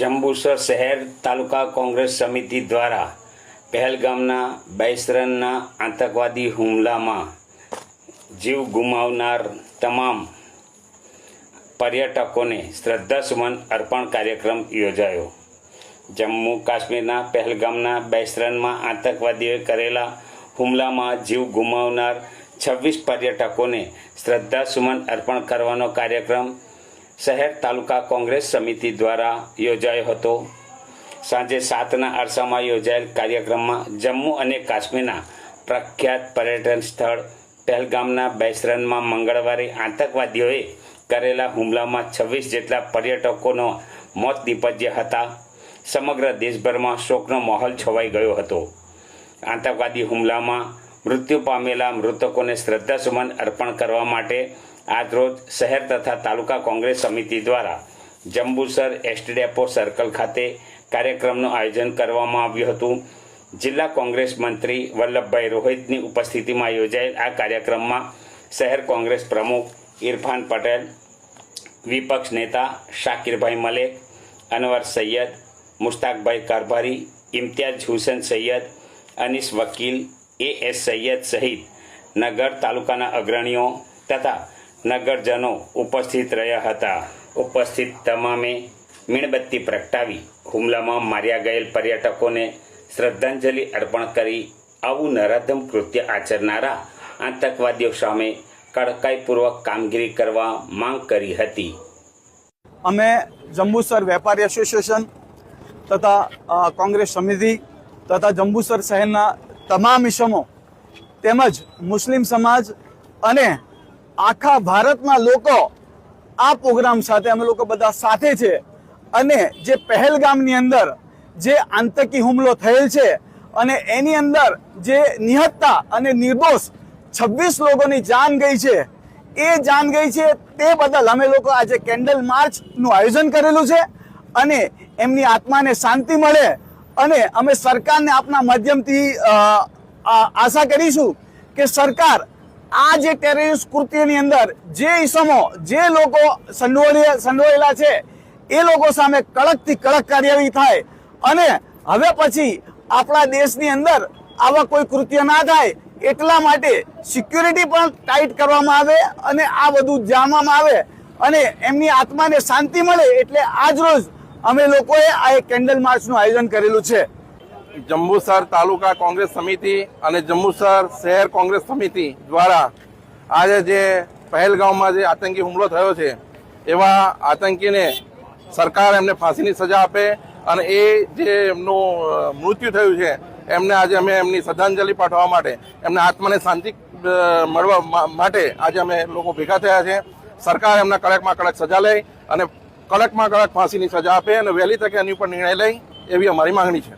જંબુસર શહેર તાલુકા કોંગ્રેસ સમિતિ દ્વારા પહેલગામના બૈસરનના આતંકવાદી હુમલામાં જીવ ગુમાવનાર તમામ પર્યટકોને શ્રદ્ધાસુમન અર્પણ કાર્યક્રમ યોજાયો. જમ્મુ કાશ્મીરના પહેલગામના બૈસરનમાં આતંકવાદીઓએ કરેલા હુમલામાં જીવ ગુમાવનાર છવ્વીસ પર્યટકોને શ્રદ્ધાસુમન અર્પણ કરવાનો કાર્યક્રમ શહેર તાલુકા કોંગ્રેસ સમિતિ દ્વારા યોજાયો હતો. સાંજે સાતના અરસામાં યોજાયેલ કાર્યક્રમમાં જમ્મુ અને કાશ્મીરના પ્રખ્યાત પર્યટન સ્થળ પહેલગામના બૈસરનમાં મંગળવારે આતંકવાદીઓએ કરેલા હુમલામાં છવ્વીસ જેટલા પર્યટકોનો મોત નિપજ્યા હતા. સમગ્ર દેશભરમાં શોકનો માહોલ છવાઈ ગયો હતો. આતંકવાદી હુમલામાં મૃત્યુ પામેલા મૃતકોને શ્રદ્ધાસુમન અર્પણ કરવા માટે આજરોજ શહેર તથા તાલુકા કોંગ્રેસ સમિતિ દ્વારા જંબુસર એસટી ડેપો સર્કલ ખાતે કાર્યક્રમનું આયોજન કરવામાં આવ્યું હતું. જિલ્લા કોંગ્રેસ મંત્રી વલ્લભભાઈ રોહિતની ઉપસ્થિતિમાં યોજાયેલ આ કાર્યક્રમમાં શહેર કોંગ્રેસ પ્રમુખ ઇરફાન પટેલ, વિપક્ષ નેતા શાકિરભાઈ મલેક, અનવર સૈયદ મુશ્તાકભાઈ કારભારી, ઇમ્તિયાઝ હુસેન સૈયદ, અનીસ વકીલ, એ એસ સૈયદ સહિત નગર તાલુકાના અગ્રણીઓ તથા નગરજનો ઉપસ્થિત રહ્યા હતા. ઉપસ્થિત તમામે મીણબત્તી પ્રગટાવી, હુમલામાં માર્યા ગયેલ પર્યટકોને શ્રદ્ધાંજલિ અર્પણ કરી આવું નરાધમ કૃત્ય આચરનારા આતંકવાદીઓ સામે કડકાઈપૂર્વક કામગીરી કરવા માંગ કરી હતી. અમે જંબુસર વેપારી એસોસિએશન તથા કોંગ્રેસ સમિતિ તથા જંબુસર શહેરના તમામ ઇસમો તેમજ મુસ્લિમ સમાજ અને આખા ભારતના લોકો આ પ્રોગ્રામ સાથે અમે લોકો બધા સાથે છે. અને જે પહેલગામની અંદર જે આતંકી હુમલો થયેલ છે અને એની અંદર જે નિહત્તા અને નિર્દોષ છવ્વીસ લોકોની જાન ગઈ છે, એ જાન ગઈ છે, તે બદલ અમે લોકો આજે કેન્ડલ માર્ચનું આયોજન કરેલું છે અને એમની આત્માને શાંતિ મળે અને અમે સરકારને આપના માધ્યમથી આશા કરીશું કે સરકાર આ જે ટેરરિસ્ટ કૃત્યની અંદર જે ઈસમો, જે લોકો સંડોવાયેલા છે, એ લોકો સામે કડકથી કડક કાર્યવાહી થાય. અને હવે પછી આપણા દેશની અંદર આવા કોઈ કૃત્ય ના થાય, એટલા માટે સિક્યુરિટી પણ ટાઈટ કરવામાં આવે અને આ બધું જાણવામાં આવે અને એમની આત્માને શાંતિ મળે એટલે આજ રોજ અમે લોકોએ આ એક કેન્ડલ માર્ચનું આયોજન કરેલું છે. જંબુસર તાલુકા કોંગ્રેસ સમિતિ અને જંબુસર શહેર કોંગ્રેસ સમિતિ દ્વારા આજે જે પહેલગામમાં જે આતંકી હુમલો થયો છે, એવા આતંકીને સરકાર એમને ફાંસીની સજા આપે અને એ જે એમનું મૃત્યુ થયું છે, એમને આજે અમે એમની શ્રદ્ધાંજલિ પાઠવવા માટે, એમને આત્માને શાંતિ મળવા માટે આજે અમે લોકો ભેગા થયા છે. સરકાર એમના કડકમાં કડક સજા લે અને કડકમાં કડક ફાંસીની સજા આપે અને વહેલી તકે એની ઉપર નિર્ણય લઈ એવી અમારી માંગણી છે.